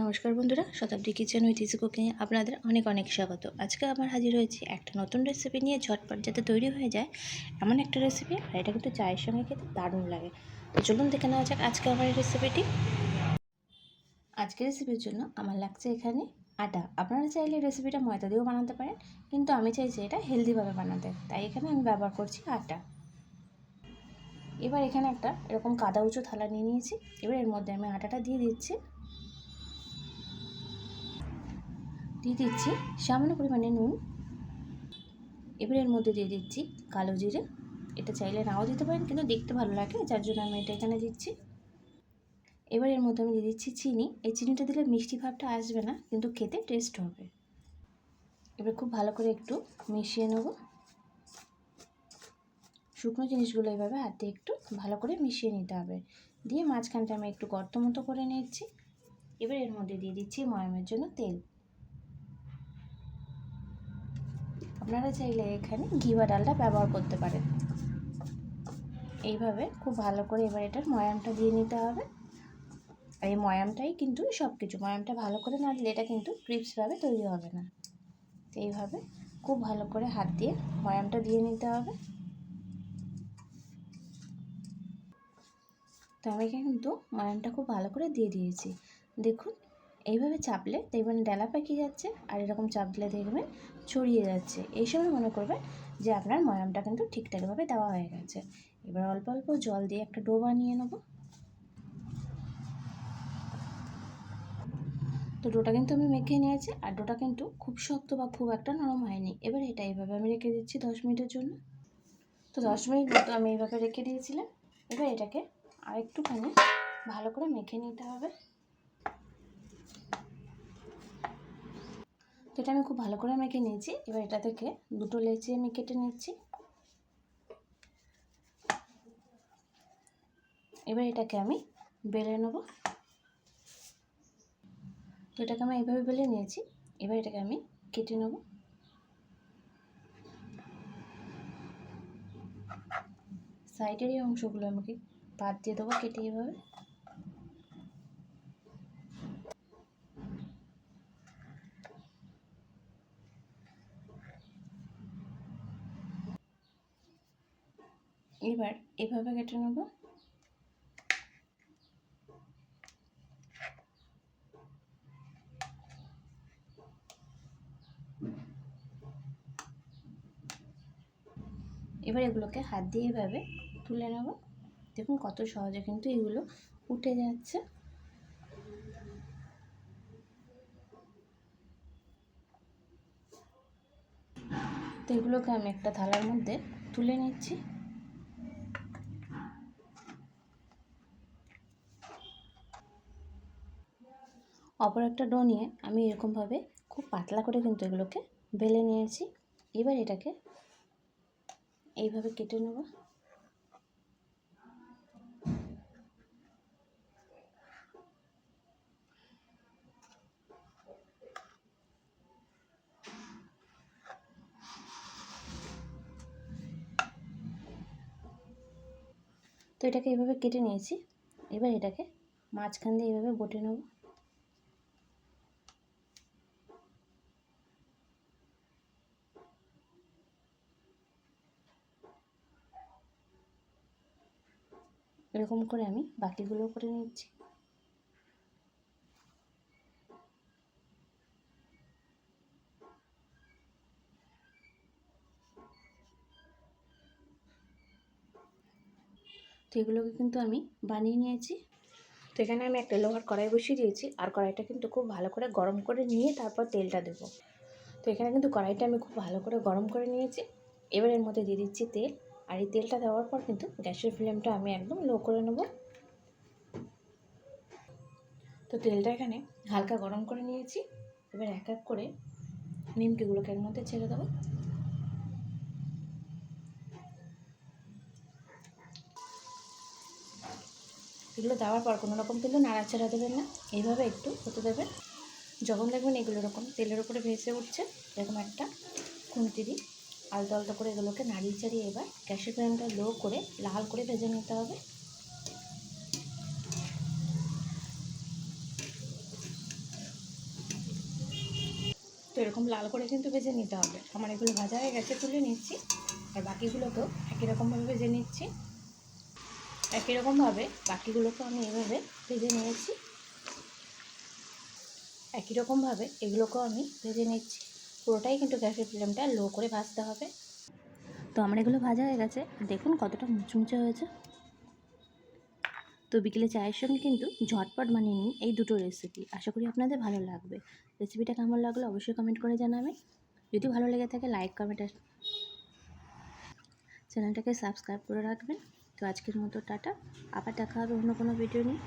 নমস্কার বন্ধুরা, শতাব্দী kitchen with easy কুকিংয়ে আপনাদের অনেক অনেক স্বাগত। আজকে আমার হাজির হয়েছি একটা নতুন রেসিপি নিয়ে ঝটপট যাতে তৈরি হয়ে যায় এমন একটা রেসিপি আর এটা কিন্তু চায়ের সঙ্গে খেতে দারুণ লাগে। তো চলুন দেখে নেওয়া যাক আজকে আমার এই রেসিপিটি আজকের রেসিপির জন্য আমার লাগছে এখানে আটা। আপনারা চাইলে রেসিপিটা ময়দা দিয়েও বানাতে পারেন, কিন্তু আমি চাইছি এটা হেলদিভাবে বানাতে। তাই এখানে আমি ব্যবহার করছি আটা। এবার এখানে একটা এরকম কাদা উঁচু থালা নিয়ে নিয়েছি। এবার এর মধ্যে আমি আটাটা দিয়ে দিচ্ছি। দিয়ে দিচ্ছি সামান্য পরিমাণে নুন। এবার এর মধ্যে দিয়ে দিচ্ছি কালো জিরে। এটা চাইলে নাও দিতে পারেন, কিন্তু দেখতে ভালো লাগে, যার জন্য আমি এটা এখানে দিচ্ছি। এবার এর মধ্যে আমি দিয়ে দিচ্ছি চিনি। এই চিনিটা দিলে মিষ্টি ভাবটা আসবে না, কিন্তু খেতে টেস্ট হবে। এবার খুব ভালো করে একটু মিশিয়ে নেব। শুকনো জিনিসগুলো এভাবে হাতে একটু ভালো করে মিশিয়ে নিতে হবে। দিয়ে মাঝখানটা আমি একটু গর্ত মতো করে নিচ্ছি এবার এর মধ্যে দিয়ে দিচ্ছি ময়ামের জন্য তেল। আপনারা চাইলে এখানে ঘি বা ডালটা ব্যবহার করতে পারেন। এইভাবে খুব ভালো করে এবার এটার ময়ামটা দিয়ে নিতে হবে। এই ময়ামটাই কিন্তু সব কিছু ময়ামটা ভালো করে না দিলে এটা কিন্তু ক্রিপসভাবে তৈরি হবে না। তো এইভাবে খুব ভালো করে হাত দিয়ে ময়ামটা দিয়ে নিতে হবে। তো আমি কিন্তু ময়ামটা খুব ভালো করে দিয়ে দিয়েছি। দেখুন, এইভাবে চাপলে দেখবেন ডেলা পাকিয়ে যাচ্ছে, আর এরকম চাপ দিলে দেখবেন ছড়িয়ে যাচ্ছে। এই সময় মনে করবেন যে আপনার ময়ামটা কিন্তু ঠিকঠাকভাবে দেওয়া হয়ে গেছে। এবার অল্প অল্প জল দিয়ে একটা ডো বানিয়ে নেব। তো ডোটা কিন্তু আমি মেখে নিয়েছি আর ডোটা কিন্তু খুব শক্ত বা খুব একটা নরম হয়নি। এবার এটা এইভাবে আমি রেখে দিচ্ছি দশ মিনিটের জন্য। তো দশ মিনিট মতো আমি এইভাবে রেখে দিয়েছিলাম। এবার এটাকে আরেকটুখানি ভালো করে মেখে নিতে হবে। তো এটা আমি খুব ভালো করে মেখে নিয়েছি। এবার এটা থেকে দুটো লেচি আমি কেটে নিচ্ছি। এবার এটাকে আমি বেলে নেব। তো এটাকে আমি এইভাবে বেলে নিয়েছি। এবার এটাকে আমি কেটে নেব। সাইডের এই অংশগুলো আমাকে বাদ দিয়ে দেবো কেটে এইভাবে। এবার এভাবে কেটে নেব। এবার এগুলোকে হাত দিয়ে এভাবে তুলে নেব। দেখুন কত সহজে কিন্তু এগুলো উঠে যাচ্ছে। তো এগুলোকে আমি একটা থালার মধ্যে তুলে নিচ্ছি। অপর একটা ডো নিয়ে আমি এরকমভাবে খুব পাতলা করে কিন্তু এগুলোকে বেলে নিয়েছি। এবার এটাকে এইভাবে কেটে নেব। তো এটাকে এইভাবে কেটে নিয়েছি। এবার এটাকে মাঝখান দিয়ে এইভাবে বটে নেব। এরকম করে আমি বাকিগুলো করে নিচ্ছি। তো এগুলোকে কিন্তু আমি বানিয়ে নিয়েছি। তো এখানে আমি একটা লোহার কড়াই বসিয়ে দিয়েছি আর কড়াইটা কিন্তু খুব ভালো করে গরম করে নিয়ে তারপর তেলটা দেবো। তো এখানে কিন্তু কড়াইটা আমি খুব ভালো করে গরম করে নিয়েছি। এবার এর মধ্যে দিয়ে দিচ্ছি তেল। আর এই তেলটা দেওয়ার পর কিন্তু গ্যাসের ফ্লেমটা আমি একদম লো করে নেব। তো তেলটা এখানে হালকা গরম করে নিয়েছি। এবার এক এক করে নিমকিগুলোকে এর মধ্যে ছেড়ে দেবো। এগুলো দেওয়ার পর কোনো রকম কিন্তু নাড়াচাড়া দেবেন না। এইভাবে একটু হতে দেবেন। যখন দেখবেন এগুলো এরকম তেলের উপরে ভেসে উঠছে, এরকম একটা খুন্তি দিই আলতো আলতো করে এগুলোকে নাড়িয়ে চাড়িয়ে এবার গ্যাসের ফ্লেমটা লো করে লাল করে ভেজে নিতে হবে। তো এরকম লাল করে কিন্তু ভেজে নিতে হবে। আমার এগুলো ভাজা হয়ে গেছে, তুলে নিচ্ছি। আর বাকিগুলোকেও একই রকমভাবে ভেজে নিচ্ছি। একই রকমভাবে বাকিগুলোকেও আমি এভাবে ভেজে নিয়েছি। একই রকমভাবে এগুলোকেও আমি ভেজে নিচ্ছি। পুরোটাই কিন্তু গ্যাসের ফ্লেমটা লো করে ভাজতে হবে। তো আমার এগুলো ভাজা হয়ে গেছে। দেখুন কতটা মুচমুচে হয়েছে। তো বিকেলে চায়ের সঙ্গে কিন্তু ঝটপট বানিয়ে নিন এই দুটো রেসিপি আশা করি আপনাদের ভালো লাগবে। রেসিপিটা কেমন লাগল অবশ্যই কমেন্ট করে জানাবেন। যদি ভালো লেগে থাকে লাইক কমেন্ট আর চ্যানেলটাকে সাবস্ক্রাইব করে রাখবেন। তো আজকের মতো টাটা। আবার দেখা হবে অন্য কোনো ভিডিও নিয়ে।